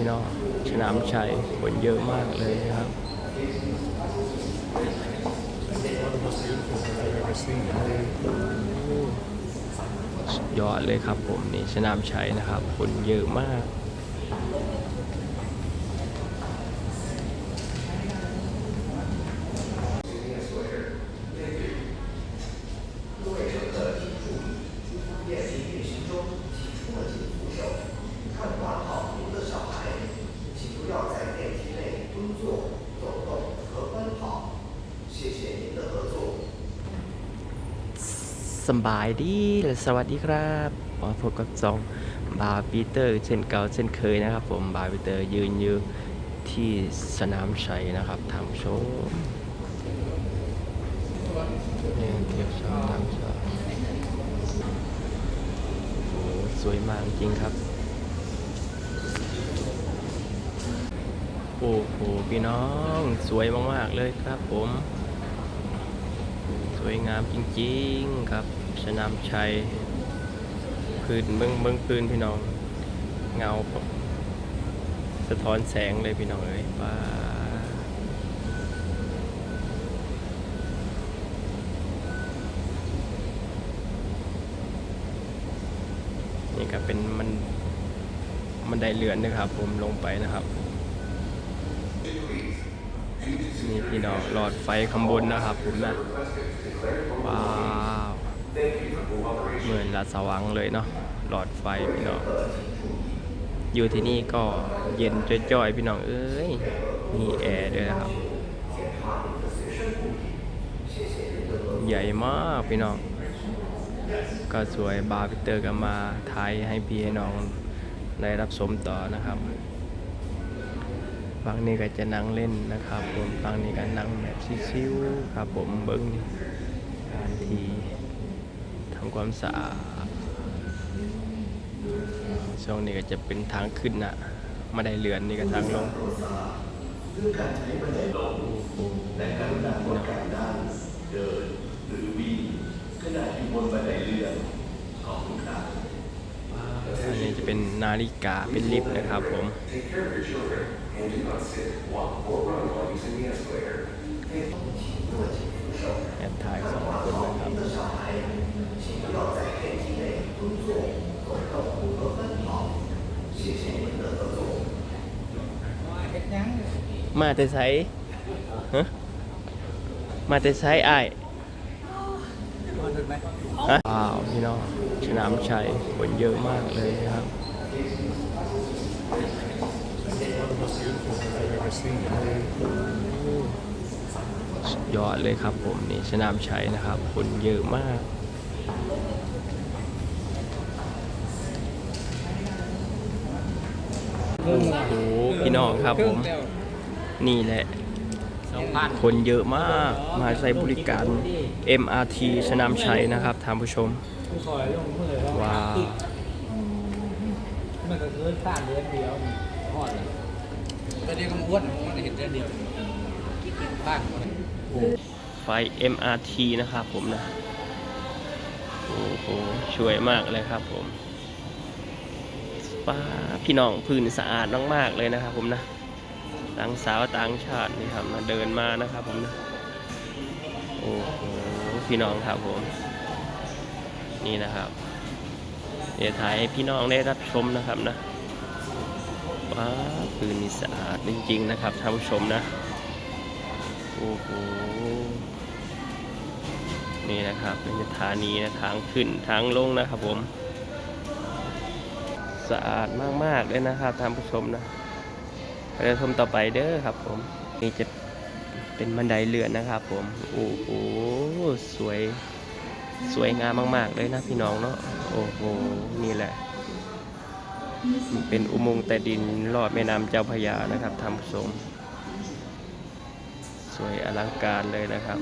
พี่น้องสนามชัยคนเยอะมากเลยครับ ยอดเลยครับผมนี่สนามชัยนะครับ คนเยอะมาก สบายดีและสวัสดีครับมาพบกับซองบาปีเตอร์ เช่นเก่าเช่นเคยนะครับ ผมบาปีเตอร์ยืนอยู่ที่สนามชัยนะครับทางโชว์นี่ยเทียบชมทางโชว์โอ้สวยมากจริงครับ โอ้โหพี่น้องสวยมาก ๆ เลยครับผม สวยงามจริงๆครับ สนามชัยพื้นเบื้องเบื้องพื้นพี่น้อง เงา สะท้อนแสงเลยพี่น้องเอ้ยว้านี่ก็เป็นมันมันไดเลื่อนนะครับ ผมลงไปนะครับ นี่พี่น้องหลอดไฟข้างบนนะครับผมนะว้าวเหมือนลาสวังเลยเนาะหลอดไฟพี่น้องอยู่ที่นี่ก็เย็นจ้อยๆพี่น้องเอ้ยมีแอร์ด้วยนะครับ ใหญ่มากพี่น้องก็สวยบาร์พิเตอร์ก็มาถ่ายให้พี่ให้น้องได้รับชมต่อนะครับ ฝั่งนี้ก็จะนั่งเล่นนะครับ ผมฝั่งนี้ก็นั่งแบบชิวๆครับ ผมเบิ้งการทีทำความสะอาดช่วงนี้ก็จะเป็นทางขึ้นนะมาได้เรือนนี่ก็ทางลงโอ้โหและกรุณาป้องกันนั่งเดินหรือวิ่งขณะอยู่บนบันไดเลื่อนขอบคุณครับอันนี้จะเป็นนาฬิกาเป็นลิฟต์นะครับผม Take care of your children and do not sit, walk, or run while using the escalator. แอบถ่ายสองคนนะครับมาแต่ไซฮะมาแต่ไซอ้ายฮะว้าวพี่น้องสนามชัยคนเยอะมากเลยครับ สุดยอดเลยครับผมนี่สนามชัยนะครับ คนเยอะมากโอ้โหพี่น้องครับผม นี่แหละ คนเยอะมาก มาใช้บริการ MRT สนามชัยนะครับท่านผู้ชม ว้าวมันก็คือสร้างเดือนเดียวนี่ทอดเลย ต่เดียวก็มาอ้วนมันจะเห็นเดือนเดียวบ้านไฟ MRT นะครับผมนะ โอ้โหช่วยมากเลยครับผมป้าพี่น้องพื้นสะอาดมากๆเลยนะครับผมนะต่างสาวต่างชาตินี่ครับมาเดินมานะครับผมนะโอ้โหพี่น้องครับผม นี่นะครับ เดี๋ยวถ่ายให้พี่น้องได้รับชมนะครับนะ ว้าพื้นนี่สะอาดจริงๆนะครับท่านผู้ชมนะ โอ้โห นี่นะครับเป็นสถานีนะทางขึ้นทางลงนะครับผม สะอาดมากๆเลยนะครับท่านผู้ชมนะไปชมต่อไปเด้อครับผม นี่จะเป็นบันไดเลื่อนนะครับผม โอ้โห สวย สวยงามมาก ๆ เลยนะพี่น้องเนาะ โอ้โห นี่แหละ เป็นอุโมงค์ใต้ดินลอดแม่น้ำเจ้าพยานะครับท่านผู้ชมสวยอลังการเลยนะครับ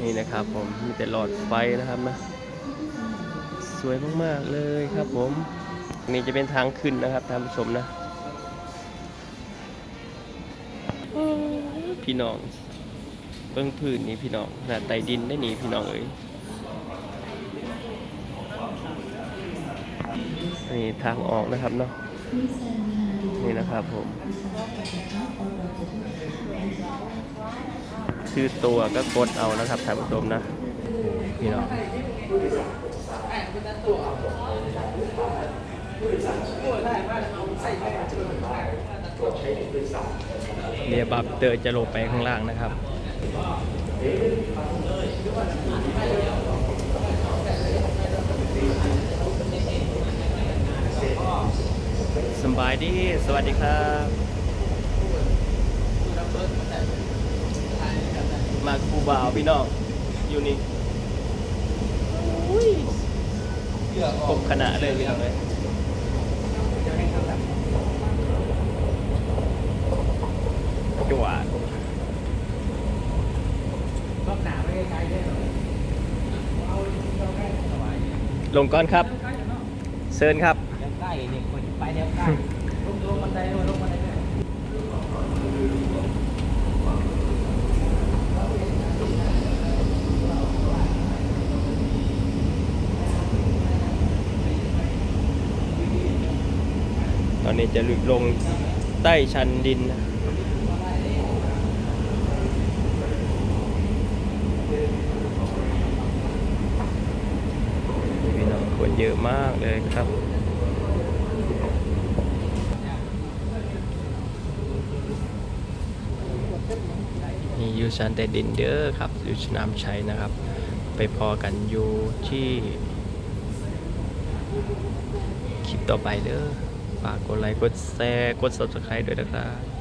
นี่นะครับผมมีแต่หลอดไฟนะครับนะสวยมากๆเลยครับผมนี่จะเป็นทางขึ้นนะครับท่านผู้ชมนะพี่น้อง บิ้งพื้นนี่พี่น้องแต่าไตดินได้หนีพี่น้องเอ้ยนี่ทางออกนะครับเนาะนี่นะครับผมชื่อตัวก็กดเอานะครับท่านผู้ชมนะพี่น้องเรียบับเตอร์จะลงไปข้างล่างนะครับ สำบายดี สวัสดีครับ มากับผู้บ่าวพี่น้อง อยู่นี่ครบคณะเลยพี่น้องเลยจวด รอบหนาไม่ไกลๆได้หรอเอาเราแค่สบาย ลงก่อนครับเซิญครับเดี๋ยวใกล้เนี่ยคนไปเดี๋ยวใกล้ลงลงบันไดด้วยลงบันไดด้วยตอนนี้จะลงใต้ชันดินนะพี่น้อง คนเยอะมากเลยครับนี่อยู่ชันแต่ดินเด้อครับ อยู่สนามชัยนะครับ ไปพอกันอยู่ที่คลิปต่อไปเด้อฝากกดไลค์กดแชร์กด subscribe ด้วยนะครับ